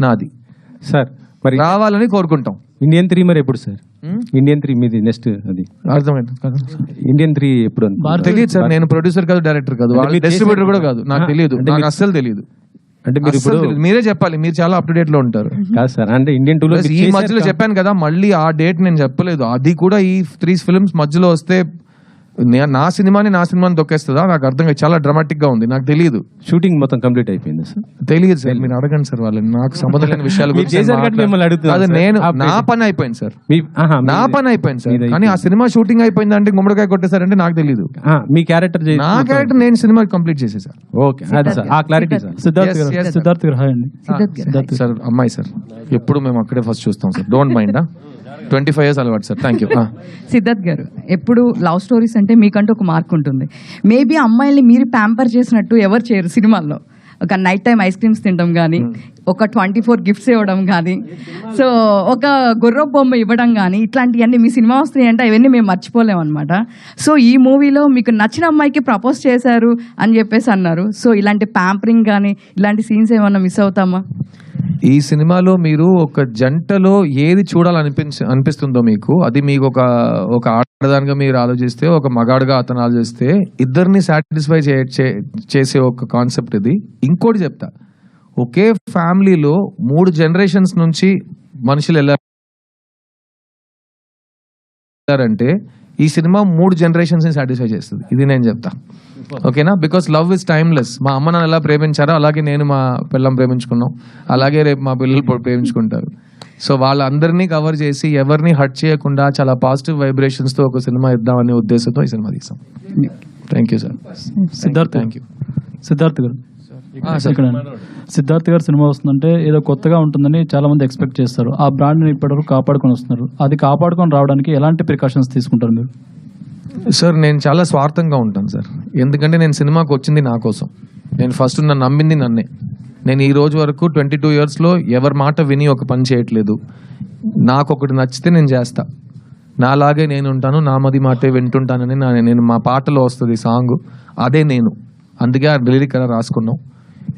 నాది. సార్ మరి రావాలని కోరుకుంటాం. ఇండియన్ త్రీ మరి ఎప్పుడు సార్? ఇండియన్ త్రీ మీది నెక్స్ట్ అది. అర్థమైంది. ఇండియన్ త్రీ ఎప్పుడు? తెలియదు సార్ నేను ప్రొడ్యూసర్ కాదు డైరెక్టర్ కాదు. డిస్ట్రిబ్యూటర్ కూడా కాదు. నాకు తెలియదు. నాకు అస్సలు తెలియదు. అంటే మీరు ఇప్పుడు. మీరే చెప్పాలి. మీరు చాలా అప్ టు డేట్లో ఉంటారు. కాదు సార్ అంటే ఇండియన్ టూ ఈ మధ్యలో చెప్పాను కదా మళ్ళీ ఆ డేట్ నేను చెప్పలేదు. అది కూడా ఈ త్రీ ఫిల్మ్స్ మధ్యలో వస్తే నే- నా సినిమాని నా సినిమాని తొక్కేస్తుందా నాకు అర్థం కాదు. చాలా డ్రామాటిక్గా ఉంది. నాకు తెలియదు షూటింగ్ మొత్తం కంప్లీట్ అయిపోయింది సార్. తెలియదు సార్. మీరు అడగండి సార్ వాళ్ళని. నాకు సంబంధం లేని విషయాల నేను అదే నా. పని అయిపోయింది సార్. నా పని అయిపోయింది సార్. కానీ ఆ సినిమా షూటింగ్ అయిపోయింది అంటే గుమ్మడికాయ కొట్టేశారంటే నాకు తెలియదు ఆ, మీ క్యారెక్టర్ నా క్యారెక్టర్ నేను సినిమా కంప్లీట్ చేసేసా ఓకే అది సార్. ఆ clarity sir. Siddharth Yes, garu. yes, sir. Siddharth garu hi అండి. సిద్ధార్థ్ సార్ అమ్మాయి సార్. ఎప్పుడు మేము అక్కడే ఫస్ట్ చూస్తాం sir. Don't mind twenty five years అలవాటు sir thank you Siddharth garu ఎప్పుడు లవ్ స్టోరీస్ అంటే మీకంటూ ఒక మార్క్ ఉంటుంది. మేబీ అమ్మాయిల్ని మీరు ప్యాంపర్ చేసినట్టు ఎవరు చేయరు సినిమాల్లో. ఒక నైట్ టైం ఐస్ క్రీమ్స్ తినడం కానీ ఒక ట్వంటీ ఫోర్ గిఫ్ట్స్ ఇవ్వడం కానీ సో ఒక గుర్ర బొమ్మ ఇవ్వడం కానీ ఇట్లాంటివన్నీ మీ సినిమా వస్తున్నాయి అంటే అవన్నీ మేము మర్చిపోలేము అనమాట సో ఈ మూవీలో మీకు నచ్చిన అమ్మాయికి ప్రపోజ్ చేశారు అని చెప్పేసి అన్నారు. సో ఇలాంటి ప్యాంపరింగ్ కానీ ఇలాంటి సీన్స్ ఏమన్నా మిస్ అవుతామా? ఈ సినిమాలో మీరు ఒక జంటలో ఏది చూడాలనిపించ అనిపిస్తుందో మీకు అది మీకు ఒక ఒక ఆడదానిగా మీరు ఆలోచిస్తే ఒక మగాడుగా అతను ఆలోచిస్తే ఇద్దరిని సాటిస్ఫై చే చే- చేసే ఒక కాన్సెప్ట్ ఇది. ఇంకోటి చెప్తా. ఒకే ఫ్యామిలీలో మూడు జనరేషన్స్ నుంచి మనుషులు ఎలా వెళ్ళారంటే ఈ సినిమా మూడు జనరేషన్స్ని సాటిస్ఫై చేస్తుంది. ఇది నేను చెప్తా. ఓకేనా? Because love is timeless. మా అమ్మ నాన్న ఎలా ప్రేమించారో అలాగే నేను మా పిల్లం ప్రేమించుకున్నాం. అలాగే రేపు మా పిల్లలు ప్ర- ప్రేమించుకుంటారు. సో వాళ్ళందరినీ కవర్ చేసి ఎవరిని హర్ట్ చేయకుండా చాలా పాజిటివ్ వైబ్రేషన్స్తో ఒక సినిమా ఇద్దామనే ఉద్దేశంతో ఈ సినిమా తీసాం. Thank you sir Siddharth thank you Siddharth garu. ఇక్కడ సిద్ధార్థ్ గారు సినిమా వస్తుందంటే ఏదో కొత్తగా ఉంటుందని చాలా మంది ఎక్స్పెక్ట్ చేస్తారు. ఆ బ్రాండ్ని ఇప్పటివరకు కాపాడుకొని వస్తున్నారు. అది కాపాడుకొని రావడానికి ఎలాంటి ప్రికాషన్స్ తీసుకుంటారు మీరు? సార్ నేను చాలా స్వార్థంగా ఉంటాను సార్. ఎందుకంటే నేను సినిమాకి వచ్చింది నా కోసం. నేను ఫస్ట్ నన్ను నమ్మింది నన్నే. నేను ఈ రోజు వరకు ట్వంటీ టూ ఇయర్స్లో ఎవరి మాట విని ఒక పని చేయట్లేదు. నాకు ఒకటి నచ్చితే నేను చేస్తా. నాలాగే నేను ఉంటాను నా మది మాటే వింటుంటానని నా నేను మా పాటలో వస్తుంది సాంగ్. అదే నేను. అందుకే ఆ లిరిక్ అలా రాసుకున్నాం.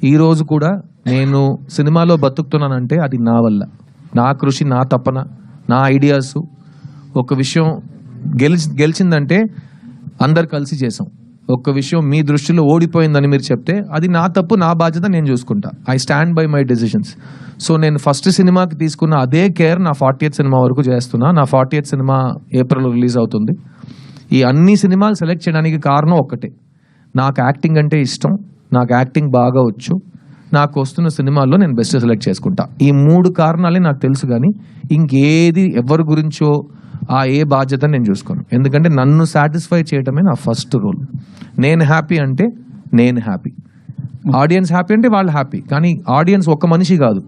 ఈరోజు కూడా నేను సినిమాలో బతుకుతున్నానంటే అది నా వల్ల. నా కృషి నా తపన నా ఐడియాస్. ఒక విషయం గెలిచి గెలిచిందంటే అందరు కలిసి చేసాం. ఒక్క విషయం మీ దృష్టిలో ఓడిపోయిందని మీరు చెప్తే అది నా తప్పు నా బాధ్యత నేను చూసుకుంటా. I stand by my decisions. So నేను ఫస్ట్ సినిమాకి తీసుకున్న అదే కేర్ నా ఫార్టీ సినిమా వరకు చేస్తున్నా. నా ఫార్టీ సినిమా ఏప్రిల్ రిలీజ్ అవుతుంది. ఈ అన్ని సినిమాలు సెలెక్ట్ చేయడానికి కారణం ఒక్కటే. నాకు యాక్టింగ్ అంటే ఇష్టం. నాకు యాక్టింగ్ బాగా వచ్చు నాకు వస్తున్న సినిమాల్లో నేను బెస్ట్ సెలెక్ట్ చేసుకుంటా. ఈ మూడు కారణాలే నాకు తెలుసు కానీ ఇంకేది ఎవరి గురించో ఆ ఏ బాధ్యత నేను చూసుకోను. ఎందుకంటే నన్ను సాటిస్ఫై చేయటమే నా ఫస్ట్ రోల్ నేను హ్యాపీ అంటే నేను హ్యాపీ ఆడియన్స్ హ్యాపీ అంటే వాళ్ళు హ్యాపీ కానీ ఆడియన్స్ ఒక్క మనిషి కాదు.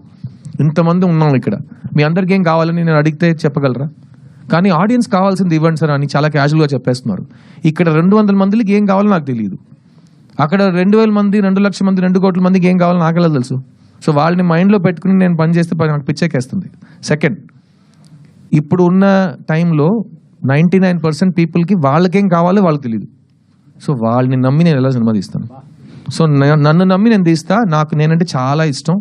ఇంతమంది ఉన్నాం ఇక్కడ. మీ అందరికి ఏం కావాలని నేను అడిగితే చెప్పగలరా? కానీ ఆడియన్స్ కావాల్సింది ఇవ్వండి సార్ అని చాలా క్యాజువల్గా చెప్పేస్తున్నారు. ఇక్కడ రెండు వందల మందికి ఏం కావాలో నాకు తెలియదు. అక్కడ రెండు వేల మంది రెండు లక్షల మంది రెండు కోట్ల మందికి ఏం కావాలో నాకెలా తెలుసు? సో వాళ్ళని మైండ్లో పెట్టుకుని నేను పని చేస్తే నాకు పిచ్చెక్కేస్తుంది. సెకండ్ ఇప్పుడు ఉన్న టైంలో నైంటీ నైన్ పర్సెంట్ పీపుల్కి వాళ్ళకేం కావాలో వాళ్ళకి తెలియదు సో వాళ్ళని నమ్మి నేను ఎలా సినిమా తీస్తాను? సో నన్ను నమ్మి నేను తీస్తా నాకు నేనంటే చాలా ఇష్టం.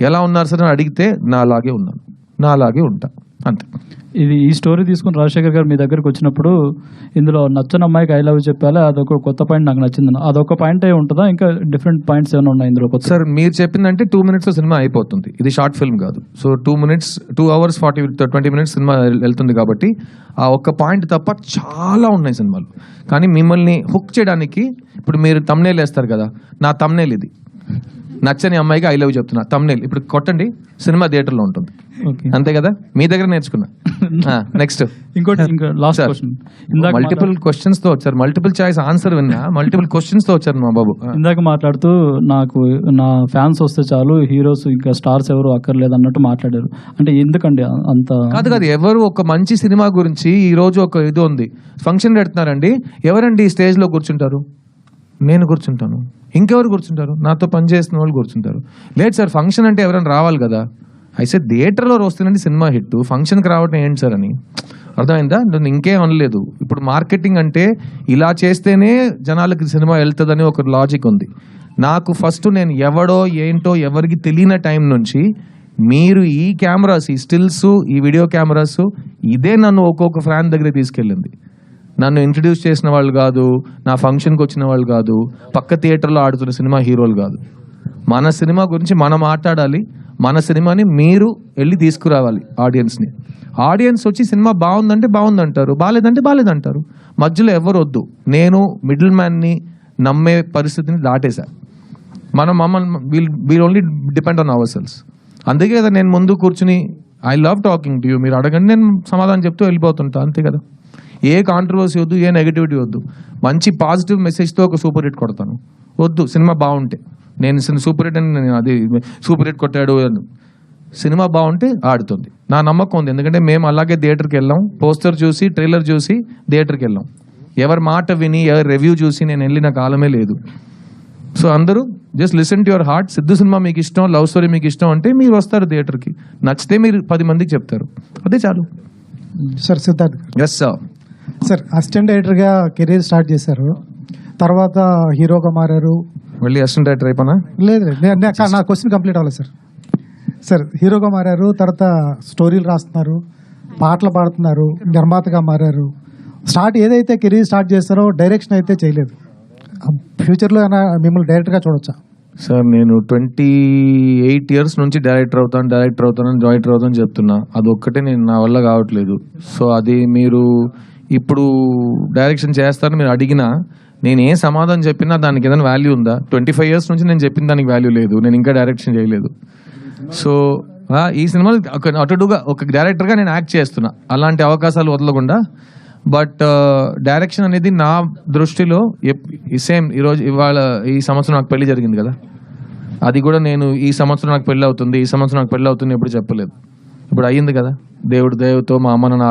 ఎలా ఉన్నారు సార్ అని అడిగితే నాలాగే ఉన్నాను. నాలాగే ఉంటా. అంతే. ఇది ఈ స్టోరీ తీసుకుని రాజశేఖర్ గారు మీ దగ్గరికి వచ్చినప్పుడు ఇందులో నచ్చని అమ్మాయికి ఐ లవ్ చెప్పాలి? అదొక కొత్త పాయింట్ నాకు నచ్చింది అదొక పాయింట్ అయి ఉంటుందా? ఇంకా డిఫరెంట్ పాయింట్స్ ఏమైనా ఉన్నాయి ఇందులో కొత్త? సార్ మీరు చెప్పిందంటే టూ మినిట్స్ సినిమా అయిపోతుంది. ఇది షార్ట్ ఫిల్మ్ కాదు. So two minutes two hours forty twenty minutes cinema వెళ్తుంది కాబట్టి ఆ ఒక్క పాయింట్ తప్ప చాలా ఉన్నాయి సినిమాలు. కానీ మిమ్మల్ని హుక్ చేయడానికి ఇప్పుడు మీరు తమ్నేల్ వేస్తారు కదా. నా తమ్నేల్ ఇది. నచ్చని అమ్మాయికి ఐ లవ్ చెప్తున్నా. తమ్నేల్ ఇప్పుడు కొట్టండి సినిమా థియేటర్లో ఉంటుంది. అంతే కదా? మీ దగ్గర నేర్చుకున్నా. నెక్స్ట్ ఇంకోటి ఇంకా లాస్ట్ క్వశ్చన్ మల్టిపుల్ క్వశ్చన్స్తో వచ్చారు. మల్టిపుల్ చాయిస్ ఆన్సర్ విన్నా. మల్టిపుల్ క్వశ్చన్స్తో వచ్చారు మా బాబు. ఇందాక మాట్లాడుతూ నాకు నా ఫ్యాన్స్ వస్తే చాలు హీరోస్ ఇంకా స్టార్స్ ఎవరు అక్కర్లేదు అన్నట్టు మాట్లాడారు. అంటే ఎందుకండి అంత కాదు కాదు. ఎవరు ఒక మంచి సినిమా గురించి ఈ రోజు ఒక ఇది ఉంది. ఫంక్షన్ పెడుతున్నారండి. ఎవరండి ఈ స్టేజ్లో కూర్చుంటారు? నేను కూర్చుంటాను. ఇంకెవరు కూర్చుంటారు? నాతో పని చేసిన వాళ్ళు కూర్చుంటారు. లేదు సార్ ఫంక్షన్ అంటే ఎవరైనా రావాలి కదా. అయితే థియేటర్లో వస్తుందండి సినిమా హిట్. ఫంక్షన్కి రావటం ఏంటి సార్ అని. అర్థమైందా? నేను ఇంకేం అనలేదు. ఇప్పుడు మార్కెటింగ్ అంటే ఇలా చేస్తేనే జనాలకి సినిమా వెళ్తుందని ఒక లాజిక్ ఉంది. నాకు ఫస్ట్ నేను ఎవడో ఏంటో ఎవరికి తెలియని టైం నుంచి మీరు ఈ కెమెరాస్ ఈ స్టిల్స్ ఈ వీడియో కెమెరాస్ ఇదే నన్ను ఒక్కొక్క ఫ్యాన్ దగ్గర తీసుకెళ్ళింది. నన్ను ఇంట్రడ్యూస్ చేసిన వాళ్ళు కాదు నా ఫంక్షన్కి వచ్చిన వాళ్ళు కాదు పక్క థియేటర్లో ఆడుతున్న సినిమా హీరోలు కాదు. మన సినిమా గురించి మనం మాట్లాడాలి మన సినిమాని మీరు వెళ్ళి తీసుకురావాలి ఆడియన్స్ని. ఆడియన్స్ వచ్చి సినిమా బాగుందంటే బాగుందంటారు బాగాలేదంటే బాగాలేదంటారు. మధ్యలో ఎవరు వద్దు. నేను మిడిల్ మ్యాన్ని నమ్మే పరిస్థితిని దాటేశా. మనం మమ్మల్ని we'll we'll only depend on ourselves అందుకే కదా నేను ముందు కూర్చుని I love talking to you మీరు అడగండి నేను సమాధానం చెప్తూ వెళ్ళిపోతుంటా అంతే కదా. ఏ కాంట్రవర్సీ వద్దు ఏ నెగిటివిటీ వద్దు. మంచి పాజిటివ్ మెసేజ్తో ఒక సూపర్ హిట్ కొడతాను. వద్దు సినిమా బాగుంటే. నేను సూపర్ హిట్ అని నేను అది సూపర్ హిట్ కొట్టాడు అని. సినిమా బాగుంటే ఆడుతుంది. నా నమ్మకం ఉంది. ఎందుకంటే మేము అలాగే థియేటర్కి వెళ్ళాం. పోస్టర్ చూసి ట్రైలర్ చూసి థియేటర్కి వెళ్ళాం. ఎవరి మాట విని ఎవరి రివ్యూ చూసి నేను వెళ్ళిన కాలమే లేదు. సో అందరూ just listen to your heart Siddhu cinema మీకు ఇష్టం లవ్ స్టోరీ మీకు ఇష్టం అంటే మీరు వస్తారు థియేటర్కి నచ్చితే మీరు పది మందికి చెప్తారు. అదే చాలు. Sir Siddharth yes sir sir assistant డైరెక్టర్గా కెరీర్ స్టార్ట్ చేశారు. తర్వాత హీరోగా మారారు. మళ్ళీ అసిస్టెంట్ డైరెక్టర్ అయిపోనా? లేదు లేదు. నే- నే- నా క్వశ్చన్ కంప్లీట్ అవ్వలేదు సార్. సార్ హీరోగా మారారు తర్వాత స్టోరీలు రాస్తున్నారు పాటలు పాడుతున్నారు నిర్మాతగా మారారు. స్టార్ట్ ఏదైతే కెరీర్ స్టార్ట్ చేస్తారో డైరెక్షన్ అయితే చేయలేదు. ఫ్యూచర్లో ఏమైనా మిమ్మల్ని డైరెక్టర్గా చూడొచ్చా? సార్ నేను ట్వంటీ ఎయిట్ ఇయర్స్ నుంచి డైరెక్టర్ అవుతాను డైరెక్టర్ అవుతాను జాయింటర్ అవుతాను చెప్తున్నా. అది ఒక్కటే నేను నా వల్ల కావట్లేదు. సో అది మీరు ఇప్పుడు డైరెక్షన్ చేస్తారని మీరు అడిగినా నేను ఏం సమాధానం చెప్పినా దానికి ఏదైనా వాల్యూ ఉందా? ట్వంటీ ఫైవ్ ఇయర్స్ నుంచి నేను చెప్పిన దానికి వాల్యూ లేదు. నేను ఇంకా డైరెక్షన్ చేయలేదు. సో ఈ సినిమాలో ఒక అటుడుగా ఒక డైరెక్టర్గా నేను యాక్ట్ చేస్తున్నా. అలాంటి అవకాశాలు వదలకుండా. బట్ డైరెక్షన్ అనేది నా దృష్టిలో సేమ్ ఈరోజు ఇవాళ ఈ సంవత్సరం నాకు పెళ్ళి జరిగింది కదా. అది కూడా నేను ఈ సంవత్సరం నాకు పెళ్ళి అవుతుంది ఈ సంవత్సరం నాకు పెళ్ళి అవుతుంది ఎప్పుడు చెప్పలేదు. ఇప్పుడు అయ్యింది కదా. దేవుడు దేవుతో మా అమ్మ నన్ను